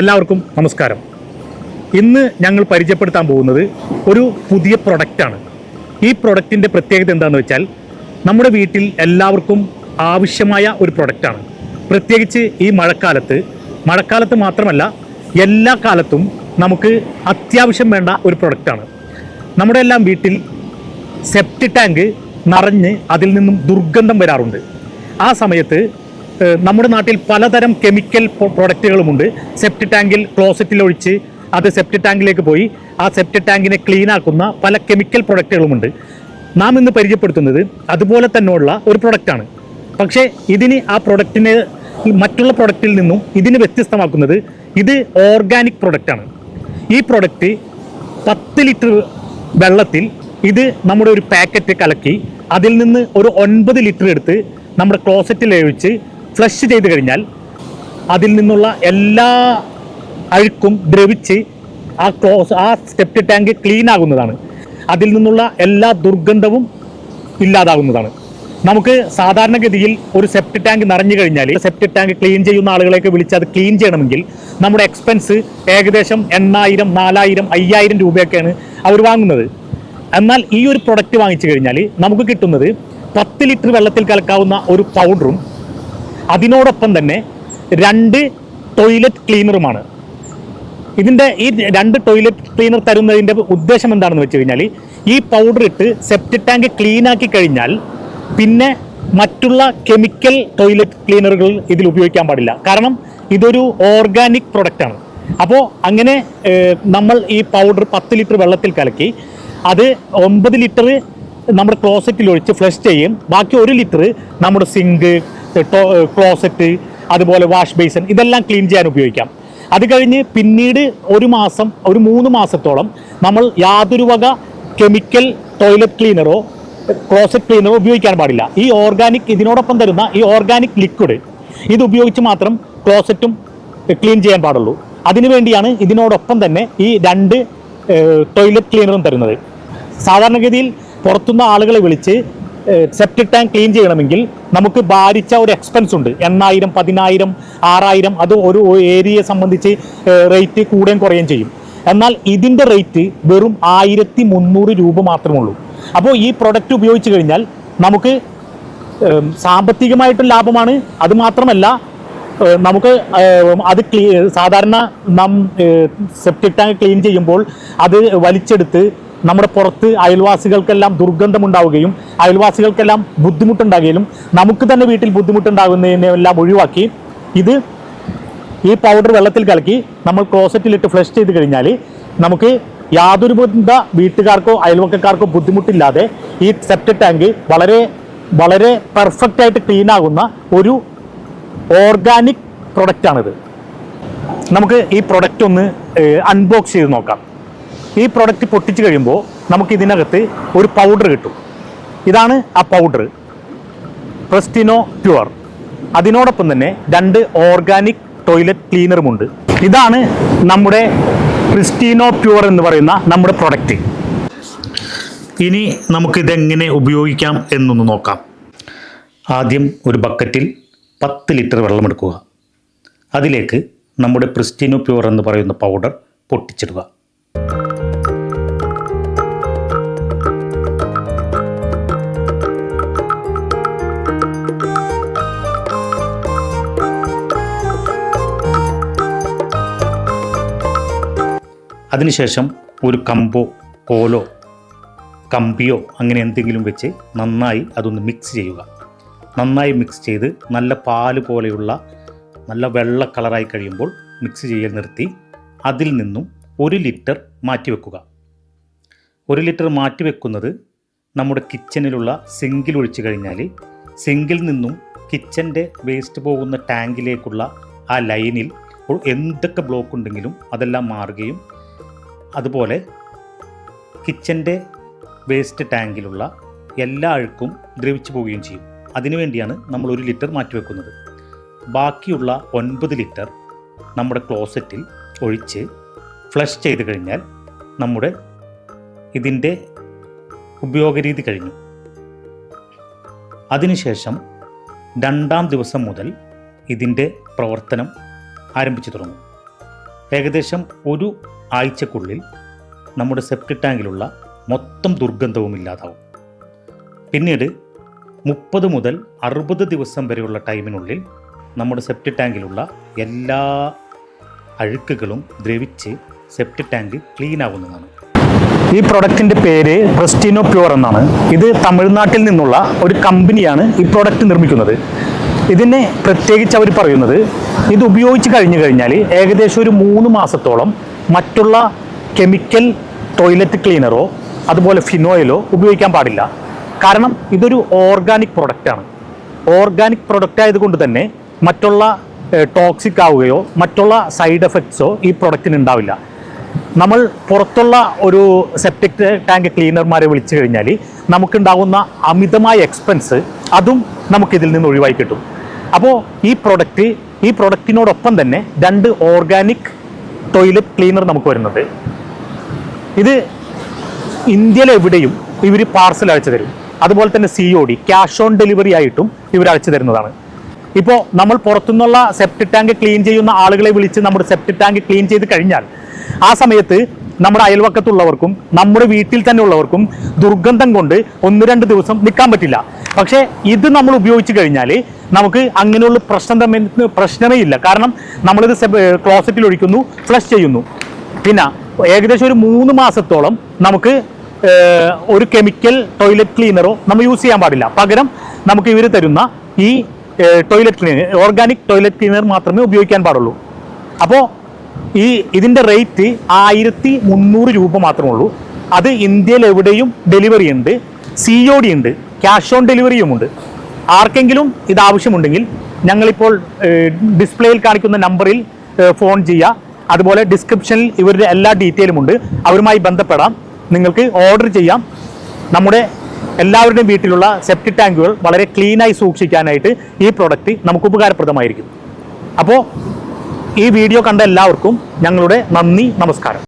എല്ലാവർക്കും നമസ്കാരം. ഇന്ന് ഞങ്ങൾ പരിചയപ്പെടുത്താൻ പോകുന്നത് ഒരു പുതിയ പ്രൊഡക്റ്റാണ് ഈ പ്രൊഡക്റ്റിന്റെ പ്രത്യേകത എന്താണെന്ന് വെച്ചാൽ നമ്മുടെ വീട്ടിൽ എല്ലാവർക്കും ആവശ്യമായ ഒരു പ്രൊഡക്റ്റാണ് പ്രത്യേകിച്ച് ഈ മഴക്കാലത്ത് മഴക്കാലത്ത് മാത്രമല്ല എല്ലാ കാലത്തും നമുക്ക് അത്യാവശ്യം വേണ്ട ഒരു പ്രൊഡക്റ്റാണ് നമ്മുടെ എല്ലാം വീട്ടിൽ സെപ്റ്റി ടാങ്ക് നിറഞ്ഞ് അതിൽ നിന്നും ദുർഗന്ധം വരാറുണ്ട്. ആ സമയത്ത് നമ്മുടെ നാട്ടിൽ പലതരം കെമിക്കൽ പ്രൊഡക്റ്റുകളുമുണ്ട്. സെപ്റ്റ് ടാങ്കിൽ ക്ലോസറ്റിൽ ഒഴിച്ച് അത് സെപ്റ്റ് ടാങ്കിലേക്ക് പോയി ആ സെപ്റ്റ് ടാങ്കിനെ ക്ലീൻ ആക്കുന്ന പല കെമിക്കൽ പ്രൊഡക്റ്റുകളുമുണ്ട്. നാം ഇന്ന് പരിചയപ്പെടുത്തുന്നത് അതുപോലെ തന്നെയുള്ള ഒരു പ്രൊഡക്റ്റാണ്. പക്ഷേ ഇതിന് ആ പ്രൊഡക്റ്റിനെ മറ്റുള്ള പ്രൊഡക്റ്റിൽ നിന്നും ഇതിന് വ്യത്യസ്തമാക്കുന്നത് ഇത് ഓർഗാനിക് പ്രൊഡക്റ്റാണ്. ഈ പ്രൊഡക്റ്റ് പത്ത് ലിറ്റർ വെള്ളത്തിൽ ഇത് നമ്മുടെ ഒരു പാക്കറ്റ് കലക്കി അതിൽ നിന്ന് ഒരു ഒൻപത് ലിറ്റർ എടുത്ത് നമ്മുടെ ക്ലോസറ്റിൽ ഒഴിച്ച് ഫ്ലഷ് ചെയ്ത് കഴിഞ്ഞാൽ അതിൽ നിന്നുള്ള എല്ലാ അഴുക്കും ദ്രവിച്ച് ആ ക്ലോസ് ആ സ്റ്റെപ്റ്റ് ടാങ്ക് ക്ലീൻ ആകുന്നതാണ്. അതിൽ നിന്നുള്ള എല്ലാ ദുർഗന്ധവും ഇല്ലാതാകുന്നതാണ്. നമുക്ക് സാധാരണഗതിയിൽ ഒരു സെപ്റ്റ് ടാങ്ക് നിറഞ്ഞു കഴിഞ്ഞാൽ സെപ്റ്റ് ടാങ്ക് ക്ലീൻ ചെയ്യുന്ന ആളുകളെയൊക്കെ വിളിച്ച് അത് ക്ലീൻ ചെയ്യണമെങ്കിൽ നമ്മുടെ എക്സ്പെൻസ് ഏകദേശം എണ്ണായിരം നാലായിരം അയ്യായിരം രൂപയൊക്കെയാണ് അവർ വാങ്ങുന്നത്. എന്നാൽ ഈ ഒരു പ്രൊഡക്റ്റ് വാങ്ങിച്ചു കഴിഞ്ഞാൽ നമുക്ക് കിട്ടുന്നത് പത്ത് ലിറ്റർ വെള്ളത്തിൽ കലക്കാവുന്ന ഒരു പൗഡറും അതിനോടൊപ്പം തന്നെ രണ്ട് ടോയ്ലറ്റ് ക്ലീനറുമാണ് ഇതിന്റെ ഈ രണ്ട് ടോയ്ലറ്റ് ക്ലീനർ തരുന്നതിന്റെ ഉദ്ദേശം എന്താണെന്ന് വെച്ച് കഴിഞ്ഞാൽ ഈ പൗഡർ ഇട്ട് സെപ്റ്റി ടാങ്ക് ക്ലീനാക്കി കഴിഞ്ഞാൽ പിന്നെ മറ്റുള്ള കെമിക്കൽ ടോയ്ലറ്റ് ക്ലീനറുകൾ ഇതിൽ ഉപയോഗിക്കാൻ പാടില്ല. കാരണം ഇതൊരു ഓർഗാനിക് പ്രൊഡക്റ്റാണ് അപ്പോൾ അങ്ങനെ നമ്മൾ ഈ പൗഡർ പത്ത് ലിറ്റർ വെള്ളത്തിൽ കലക്കി അത് ഒമ്പത് ലിറ്റർ നമ്മുടെ ക്ലോസറ്റിൽ ഒഴിച്ച് ഫ്ലഷ് ചെയ്യും ബാക്കി ഒരു ലിറ്റർ നമ്മുടെ സിങ്ക് ക്ലോസറ്റ് അതുപോലെ വാഷ് ബേസിൻ ഇതെല്ലാം ക്ലീൻ ചെയ്യാൻ ഉപയോഗിക്കാം. അത് കഴിഞ്ഞ് പിന്നീട് ഒരു മാസം ഒരു മൂന്ന് മാസത്തോളം നമ്മൾ യാതൊരു വക കെമിക്കൽ ടോയ്ലറ്റ് ക്ലീനറോ ക്ലോസറ്റ് ക്ലീനറോ ഉപയോഗിക്കാൻ പാടില്ല. ഈ ഓർഗാനിക് ഇതിനോടൊപ്പം തരുന്ന ഈ ഓർഗാനിക് ലിക്വിഡ് ഇത് ഉപയോഗിച്ച് മാത്രം ക്ലോസറ്റും ക്ലീൻ ചെയ്യാൻ പാടുള്ളൂ. അതിനുവേണ്ടിയാണ് ഇതിനോടൊപ്പം തന്നെ ഈ രണ്ട് ടോയ്ലറ്റ് ക്ലീനറും തരുന്നത്. സാധാരണഗതിയിൽ പുറത്തുനിന്ന് ആളുകളെ വിളിച്ച് സെപ്റ്റിക് ടാങ്ക് ക്ലീൻ ചെയ്യണമെങ്കിൽ നമുക്ക് ഭാരിച്ച ഒരു എക്സ്പെൻസ് ഉണ്ട്. എണ്ണായിരം പതിനായിരം ആറായിരം അത് ഒരു ഏരിയയെ സംബന്ധിച്ച് റേറ്റ് കൂടുകയും കുറയുകയും ചെയ്യും. എന്നാൽ ഇതിന്റെ റേറ്റ് വെറും ആയിരത്തി മുന്നൂറ് രൂപ മാത്രമേ ഉള്ളൂ. അപ്പോൾ ഈ പ്രൊഡക്റ്റ് ഉപയോഗിച്ച് കഴിഞ്ഞാൽ നമുക്ക് സാമ്പത്തികമായിട്ടും ലാഭമാണ്. അത് മാത്രമല്ല നമുക്ക് അത് സാധാരണ നാം സെപ്റ്റിക് ടാങ്ക് ക്ലീൻ ചെയ്യുമ്പോൾ അത് വലിച്ചെടുത്ത് നമ്മുടെ പുറത്ത് അയൽവാസികൾക്കെല്ലാം ദുർഗന്ധമുണ്ടാവുകയും അയൽവാസികൾക്കെല്ലാം ബുദ്ധിമുട്ടുണ്ടാകുകയും നമുക്ക് തന്നെ വീട്ടിൽ ബുദ്ധിമുട്ടുണ്ടാകുന്നതിനെല്ലാം ഒഴിവാക്കി ഇത് ഈ പൗഡർ വെള്ളത്തിൽ കലക്കി നമ്മൾ ക്ലോസറ്റിലിട്ട് ഫ്ലഷ് ചെയ്ത് കഴിഞ്ഞാൽ നമുക്ക് യാതൊരു ബന്ധ വീട്ടുകാർക്കോ അയൽവക്കക്കാർക്കോ ബുദ്ധിമുട്ടില്ലാതെ ഈ സെപ്റ്റ് ടാങ്ക് വളരെ വളരെ പെർഫെക്റ്റ് ആയിട്ട് ക്ലീൻ ആകുന്ന ഒരു ഓർഗാനിക് പ്രൊഡക്റ്റാണിത് നമുക്ക് ഈ പ്രൊഡക്റ്റ് ഒന്ന് അൺബോക്സ് ചെയ്ത് നോക്കാം. ഈ പ്രൊഡക്റ്റ് പൊട്ടിച്ച് കഴിയുമ്പോൾ നമുക്ക് ഇതിനകത്ത് ഒരു പൗഡർ കിട്ടും. ഇതാണ് ആ പൗഡർ പ്രസ്റ്റിനോ പ്യുവർ അതിനോടൊപ്പം തന്നെ രണ്ട് ഓർഗാനിക് ടോയ്ലറ്റ് ക്ലീനറുമുണ്ട് ഇതാണ് നമ്മുടെ ക്രിസ്റ്റീനോ പ്യുവർ എന്ന് പറയുന്ന നമ്മുടെ പ്രൊഡക്റ്റ് ഇനി നമുക്കിതെങ്ങനെ ഉപയോഗിക്കാം എന്നൊന്ന് നോക്കാം. ആദ്യം ഒരു ബക്കറ്റിൽ പത്ത് ലിറ്റർ വെള്ളമെടുക്കുക. അതിലേക്ക് നമ്മുടെ പ്രിസ്റ്റീനോ പ്യുവർ എന്ന് പറയുന്ന പൗഡർ പൊട്ടിച്ചിടുക. അതിനുശേഷം ഒരു കമ്പോ കോലോ കമ്പിയോ അങ്ങനെ എന്തെങ്കിലും വെച്ച് നന്നായി അതൊന്ന് മിക്സ് ചെയ്യുക. നന്നായി മിക്സ് ചെയ്ത് നല്ല പാൽ പോലെയുള്ള നല്ല വെള്ള കളറായി കഴിയുമ്പോൾ മിക്സ് ചെയ്യൽ നിർത്തി അതിൽ നിന്നും ഒരു ലിറ്റർ മാറ്റിവെക്കുക ഒരു ലിറ്റർ മാറ്റിവെക്കുന്നത് നമ്മുടെ കിച്ചണിലുള്ള സിങ്കിൽ ഒഴിച്ചു കഴിഞ്ഞാൽ സിങ്കിൽ നിന്നും കിച്ചന്റെ വേസ്റ്റ് പോകുന്ന ടാങ്കിലേക്കുള്ള ആ ലൈനിൽ എന്തൊക്കെ ബ്ലോക്ക് ഉണ്ടെങ്കിലും അതെല്ലാം മാറുകയും അതുപോലെ കിച്ചന്റെ വേസ്റ്റ് ടാങ്കിലുള്ള എല്ലാ അഴുക്കും ദ്രവിച്ചു പോവുകയും ചെയ്യും. അതിനുവേണ്ടിയാണ് നമ്മൾ ഒരു ലിറ്റർ മാറ്റിവെക്കുന്നത്. ബാക്കിയുള്ള ഒൻപത് ലിറ്റർ നമ്മുടെ ക്ലോസറ്റിൽ ഒഴിച്ച് ഫ്ലഷ് ചെയ്ത് കഴിഞ്ഞാൽ നമ്മുടെ ഇതിന്റെ ഉപയോഗരീതി കഴിഞ്ഞു. അതിനുശേഷം രണ്ടാം ദിവസം മുതൽ ഇതിന്റെ പ്രവർത്തനം ആരംഭിച്ചു തുടങ്ങും. ഏകദേശം ഒരു ആഴ്ചക്കുള്ളിൽ നമ്മുടെ സെപ്റ്റിക് ടാങ്കിലുള്ള മൊത്തം ദുർഗന്ധവും ഇല്ലാതാവും. പിന്നീട് മുപ്പത് മുതൽ അറുപത് ദിവസം വരെയുള്ള ടൈമിനുള്ളിൽ നമ്മുടെ സെപ്റ്റിക് ടാങ്കിലുള്ള എല്ലാ അഴുക്കുകളും ദ്രവിച്ച് സെപ്റ്റിക് ടാങ്ക് ക്ലീൻ ആവുന്നതാണ്. ഈ പ്രൊഡക്റ്റിന്റെ പേര് പ്രസ്റ്റിനോ പ്യൂർ എന്നാണ്. ഇത് തമിഴ്നാട്ടിൽ നിന്നുള്ള ഒരു കമ്പനിയാണ് ഈ പ്രൊഡക്റ്റ് നിർമ്മിക്കുന്നത്. ഇതിനെ പ്രത്യേകിച്ച് അവർ പറയുന്നത് ഇത് ഉപയോഗിച്ച് കഴിഞ്ഞു കഴിഞ്ഞാൽ ഏകദേശം ഒരു മൂന്ന് മാസത്തോളം മറ്റുള്ള കെമിക്കൽ ടോയ്ലറ്റ് ക്ലീനറോ അതുപോലെ ഫിനോയിലോ ഉപയോഗിക്കാൻ പാടില്ല. കാരണം ഇതൊരു ഓർഗാനിക് പ്രൊഡക്റ്റാണ് ഓർഗാനിക് പ്രൊഡക്റ്റ് ആയതുകൊണ്ട് തന്നെ മറ്റുള്ള ടോക്സിക് ആവുകയോ മറ്റുള്ള സൈഡ് എഫക്ട്സോ ഈ പ്രൊഡക്റ്റിന് ഉണ്ടാവില്ല. നമ്മൾ പുറത്തുള്ള ഒരു സെപ്റ്റിക് ടാങ്ക് ക്ലീനർമാരെ വിളിച്ചു കഴിഞ്ഞാൽ നമുക്കുണ്ടാകുന്ന അമിതമായ എക്സ്പെൻസ് അതും നമുക്കിതിൽ നിന്ന് ഒഴിവായി കിട്ടും. അപ്പോൾ ഈ പ്രൊഡക്റ്റ് ഈ പ്രൊഡക്റ്റിനോടൊപ്പം തന്നെ രണ്ട് ഓർഗാനിക് ടോയ്ലറ്റ് ക്ലീനർ നമുക്ക് വരുന്നത്. ഇത് ഇന്ത്യയിൽ എവിടെയും ഇവർ പാർസൽ അയച്ചു തരും. അതുപോലെ തന്നെ C O D cash on delivery ആയിട്ടും ഇവർ അയച്ചു തരുന്നതാണ്. ഇപ്പോൾ നമ്മൾ പുറത്തുനിന്നുള്ള സെപ്റ്റിക് ടാങ്ക് ക്ലീൻ ചെയ്യുന്ന ആളുകളെ വിളിച്ച് നമ്മുടെ സെപ്റ്റിക് ടാങ്ക് ക്ലീൻ ചെയ്ത് കഴിഞ്ഞാൽ ആ സമയത്ത് നമ്മുടെ അയൽവക്കത്തുള്ളവർക്കും നമ്മുടെ വീട്ടിൽ തന്നെ ഉള്ളവർക്കും ദുർഗന്ധം കൊണ്ട് ഒന്ന് രണ്ട് ദിവസം നിൽക്കാൻ പറ്റില്ല. പക്ഷേ ഇത് നമ്മൾ ഉപയോഗിച്ച് കഴിഞ്ഞാൽ നമുക്ക് അങ്ങനെയുള്ള പ്രശ്നം തമ്മിൽ പ്രശ്നമേ ഇല്ല കാരണം നമ്മളിത് ക്ലോസറ്റിൽ ഒഴിക്കുന്നു ഫ്ലഷ് ചെയ്യുന്നു. പിന്നെ ഏകദേശം ഒരു മൂന്ന് മാസത്തോളം നമുക്ക് ഒരു കെമിക്കൽ ടോയ്ലറ്റ് ക്ലീനറോ നമ്മൾ യൂസ് ചെയ്യാൻ പാടില്ല. പകരം നമുക്ക് ഇവർ തരുന്ന ഈ toilet cleaner organic toilet cleaner മാത്രമേ ഉപയോഗിക്കാൻ പാടുള്ളൂ. അപ്പോൾ ഈ ഇതിന്റെ റേറ്റ് ആയിരത്തി മുന്നൂറ് രൂപ മാത്രമേ ഉള്ളൂ. അത് ഇന്ത്യയിൽ എവിടെയും ഡെലിവറി ഉണ്ട് സി ഒ ഡി ഉണ്ട്. ക്യാഷ് ഓൺ ഡെലിവറിയുമുണ്ട്. ആർക്കെങ്കിലും ഇത് ആവശ്യമുണ്ടെങ്കിൽ ഞങ്ങളിപ്പോൾ ഡിസ്പ്ലേയിൽ കാണിക്കുന്ന നമ്പറിൽ ഫോൺ ചെയ്യുക അതുപോലെ ഡിസ്ക്രിപ്ഷനിൽ ഇവരുടെ എല്ലാ ഡീറ്റെയിലും ഉണ്ട്. അവരുമായി ബന്ധപ്പെടാം. നിങ്ങൾക്ക് ഓർഡർ ചെയ്യാം. നമ്മുടെ എല്ലാവരുടെയും വീട്ടിലുള്ള സെപ്റ്റിക് ടാങ്കുകൾ വളരെ ക്ലീനായി സൂക്ഷിക്കാനായിട്ട് ഈ പ്രോഡക്റ്റ് നമുക്ക് ഉപകാരപ്രദമായിരിക്കും. അപ്പോൾ ഈ വീഡിയോ കണ്ട എല്ലാവർക്കും ഞങ്ങളുടെ നന്ദി നമസ്കാരം.